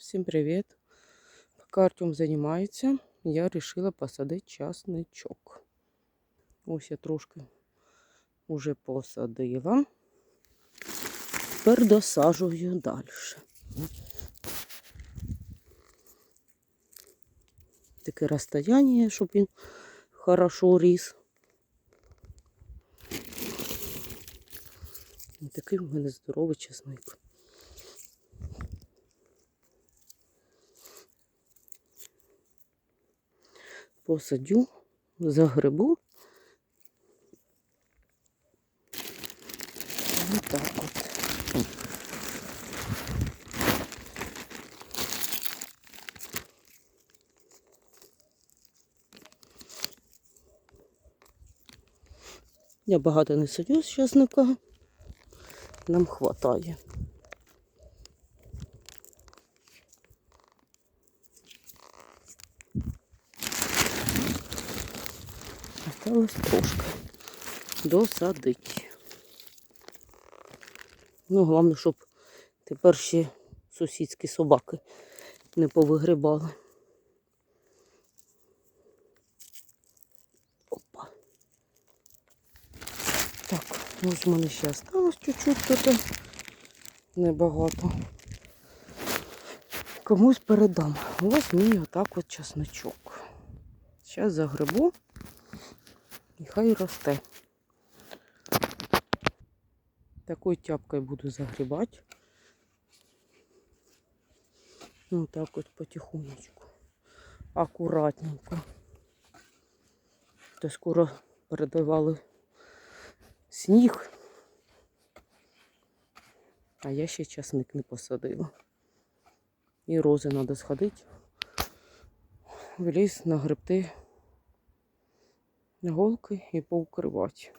Всім привіт! Поки Артем займається, я вирішила посадити часничок. Ось я трошки вже посадила. Тепер досаджую далі. Таке розстояння, щоб він хорошо ріс. Такий в мене здоровий часник. Посадю, загребу. Ось так от. Я багато не садю з часника. Нам хватає. Осталось трошки досадити. Ну, головне, щоб тепер ще сусідські собаки не повигрібали. Опа. Так, ось в мене ще осталось чуть-чуть тут. Небагато. Комусь передам. Ось мій отак от чесночок. Зараз загребу. І хай росте. Такою тяпкою буду загрібати. Ну так от потихонечку. Акуратненько. То скоро передавали сніг. А я ще часник не посадила. І рози треба сходити. В ліс нагребти голки і поукривати.